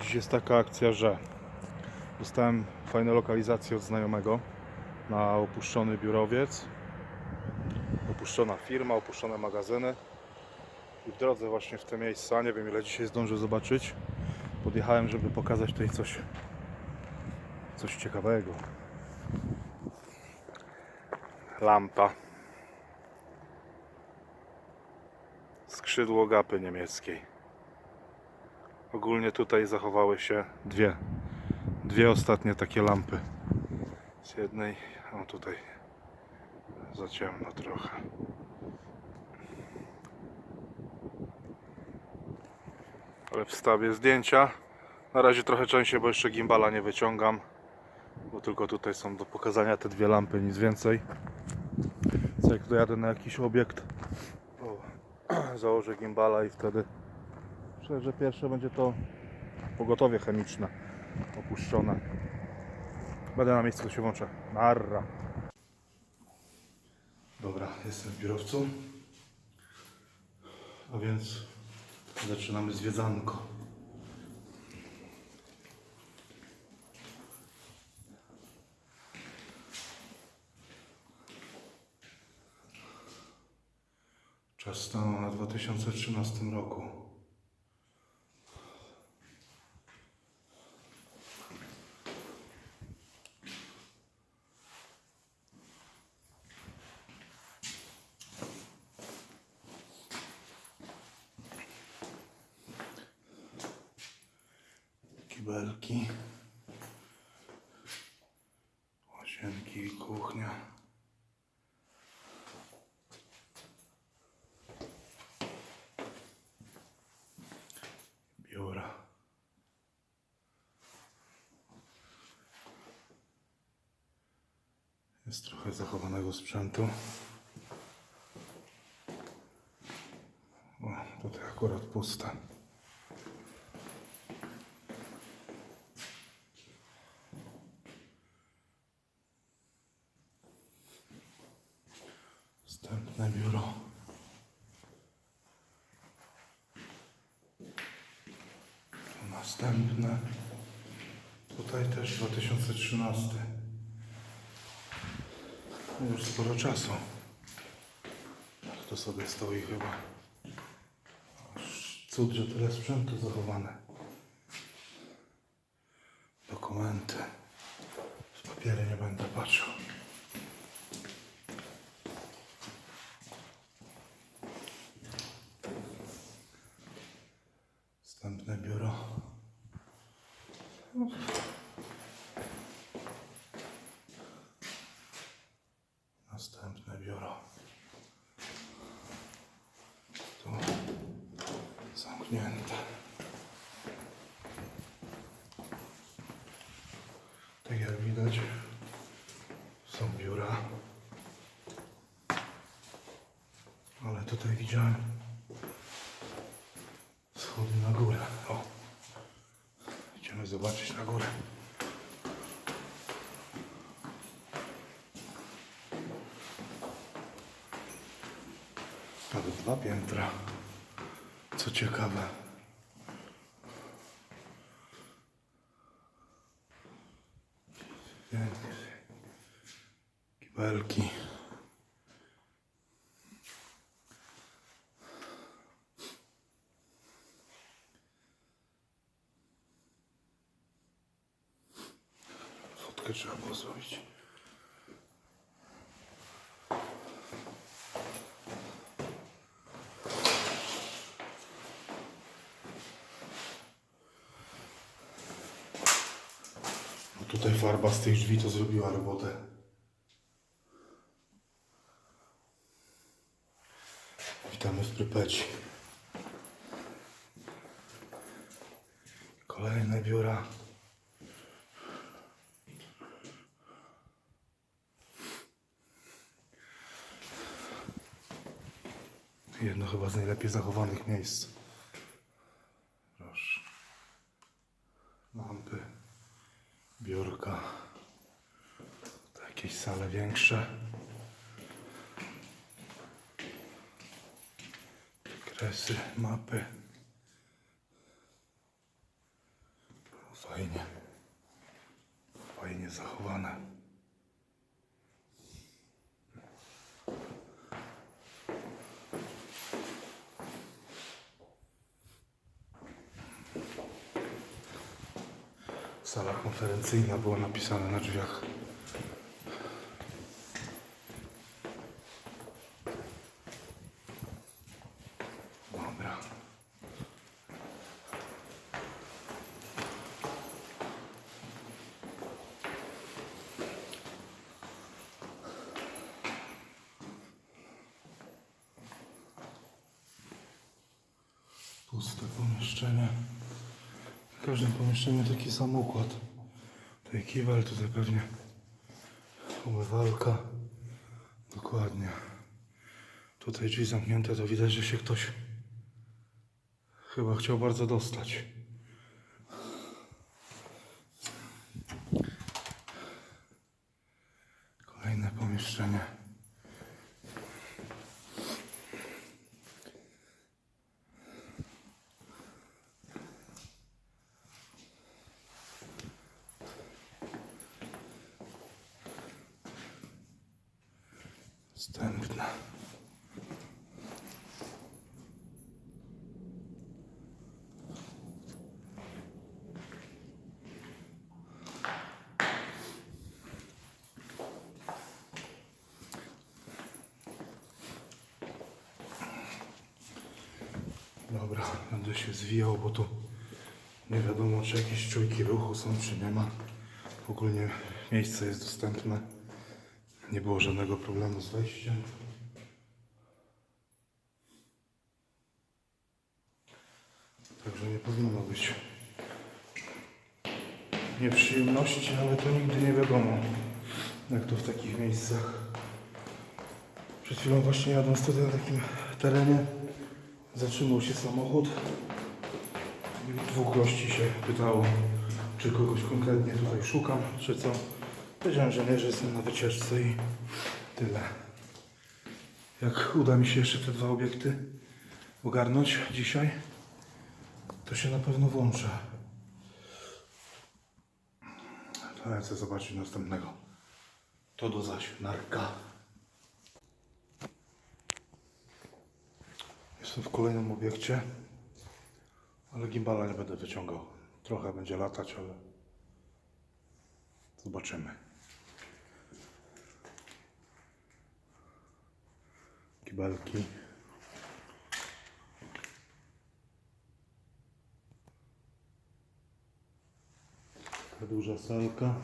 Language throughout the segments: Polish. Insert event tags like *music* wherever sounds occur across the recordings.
Dziś jest taka akcja, że dostałem fajne lokalizacje od znajomego na opuszczony biurowiec. Opuszczona firma, opuszczone magazyny. I w drodze właśnie w te miejsca, nie wiem ile dzisiaj zdążę zobaczyć, podjechałem, żeby pokazać tutaj coś, coś ciekawego. Lampa. Skrzydło gapy niemieckiej. Ogólnie tutaj zachowały się dwie, dwie ostatnie takie lampy. Z jednej, o tutaj za ciemno trochę. Ale wstawię zdjęcia. Na razie trochę częściej, bo jeszcze gimbala nie wyciągam. Bo tylko tutaj są do pokazania te dwie lampy, nic więcej. Co jak dojadę na jakiś obiekt, *clears throat* założę gimbala i wtedy Myślę, że pierwsze będzie to pogotowie chemiczne opuszczone. Będę na miejscu, to się włączę. Narra. Dobra, jestem w biurowcu. A więc zaczynamy zwiedzanko. Czas stanął na 2013 roku. Kibelki, łazienki i kuchnia. Biura. Jest trochę zachowanego sprzętu. O, tutaj akurat puste. Wstępne biuro. Następne. Tutaj też 2013. No Już sporo czasu. To sobie stoi chyba. Aż Cud, że tyle sprzętu zachowane. Dokumenty. W papiery nie będę patrzył. Wstępne biuro. Następne biuro. Tu zamknięte. Tak jak widać, są biura. Ale tutaj widziałem schody na górę. O. Idziemy zobaczyć na górę. Dwa piętra. Co ciekawe. Kibelki. Fotkę trzeba było zrobić. Tutaj farba z tych drzwi to zrobiła robotę. Witamy w Prypeci. Kolejne biura. Jedno chyba z najlepiej zachowanych miejsc. Proszę. Lampy, biurka. To jakieś sale większe. Kresy, mapy. Fajnie. Fajnie zachowane. Sala konferencyjna była napisana na drzwiach. Dobra. Puste pomieszczenie. W każdym pomieszczeniu taki sam układ. Tutaj kibel, tutaj pewnie umywalka. Dokładnie. Tutaj drzwi zamknięte, to widać, że się ktoś chyba chciał bardzo dostać. Kolejne pomieszczenie. Wstępne. Dobra, będę się zwijał, bo tu nie wiadomo, czy jakieś czujki ruchu są, czy nie ma. Ogólnie miejsce jest dostępne. Nie było żadnego problemu z wejściem. Także nie powinno być nieprzyjemności, ale to nigdy nie wiadomo, jak to w takich miejscach. Przed chwilą właśnie jadąc tutaj na takim terenie, zatrzymał się samochód. I Dwóch gości się pytało, czy kogoś konkretnie tutaj szukam, czy co. Powiedziałem, że nie, że jestem na wycieczce i tyle. Jak uda mi się jeszcze te dwa obiekty ogarnąć dzisiaj, to się na pewno włączę. To ja chcę zobaczyć następnego. To do zaś narka. Jestem w kolejnym obiekcie, ale gimbala nie będę wyciągał. Trochę będzie latać, ale zobaczymy. Kibelki. Taka Duża salka.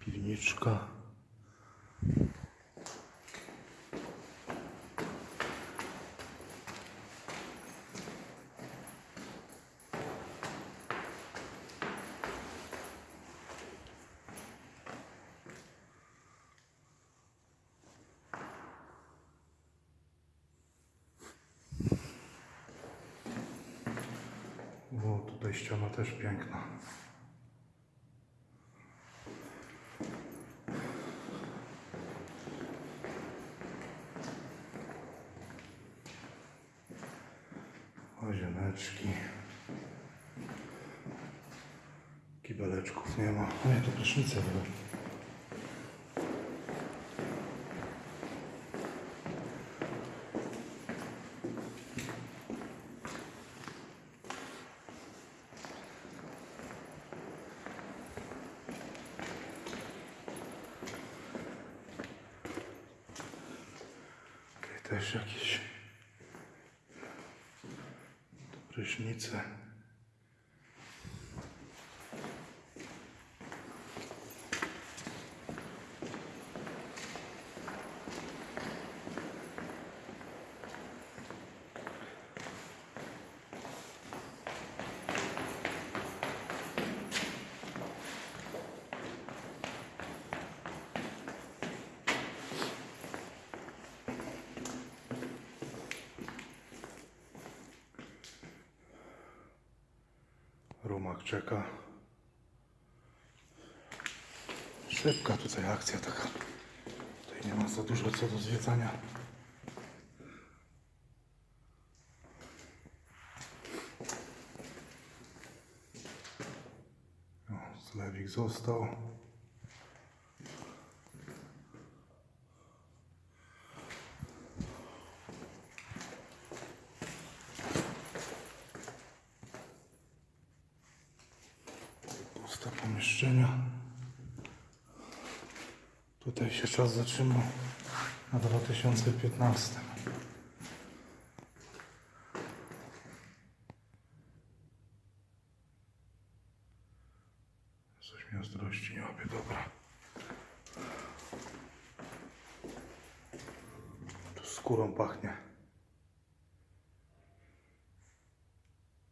Piwniczka. O, tutaj ściana też piękna. Łazieneczki. Kibeleczków nie ma. A nie, to prysznice. Tutaj też jakieś prysznice. Rumak czeka. Szybka tutaj akcja taka. Tutaj nie ma za dużo co do zwiedzania. O, zlewik został. Tutaj się czas zatrzymał na 2015. Coś mi ostrości nie dobra. Tu skórą pachnie.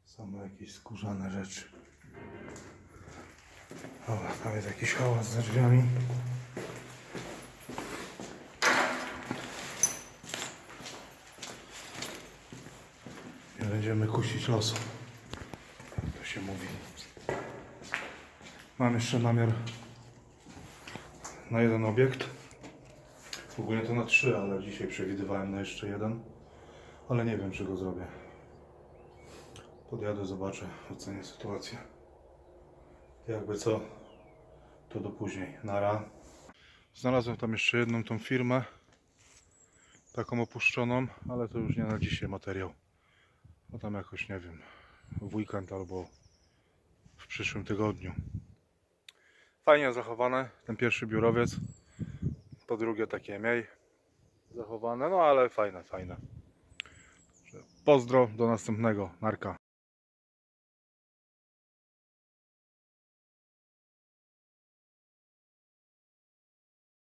Same jakieś skórzane rzeczy. Dobra, tam jest jakiś hałas za drzwiami. Będziemy kusić losu. Jak to się mówi. Mam jeszcze namiar na jeden obiekt. Ogólnie to na trzy, ale dzisiaj przewidywałem na jeszcze jeden. Ale nie wiem, czy go zrobię. Podjadę, zobaczę, ocenię sytuację. Jakby co, to do później. Nara. Znalazłem tam jeszcze jedną tą firmę. Taką opuszczoną, ale to już nie na dzisiaj materiał. No tam jakoś, nie wiem, w weekend albo w przyszłym tygodniu. Fajnie zachowane, ten pierwszy biurowiec. To drugie takie mniej zachowane, no ale fajne, fajne. Pozdro, do następnego. Narka.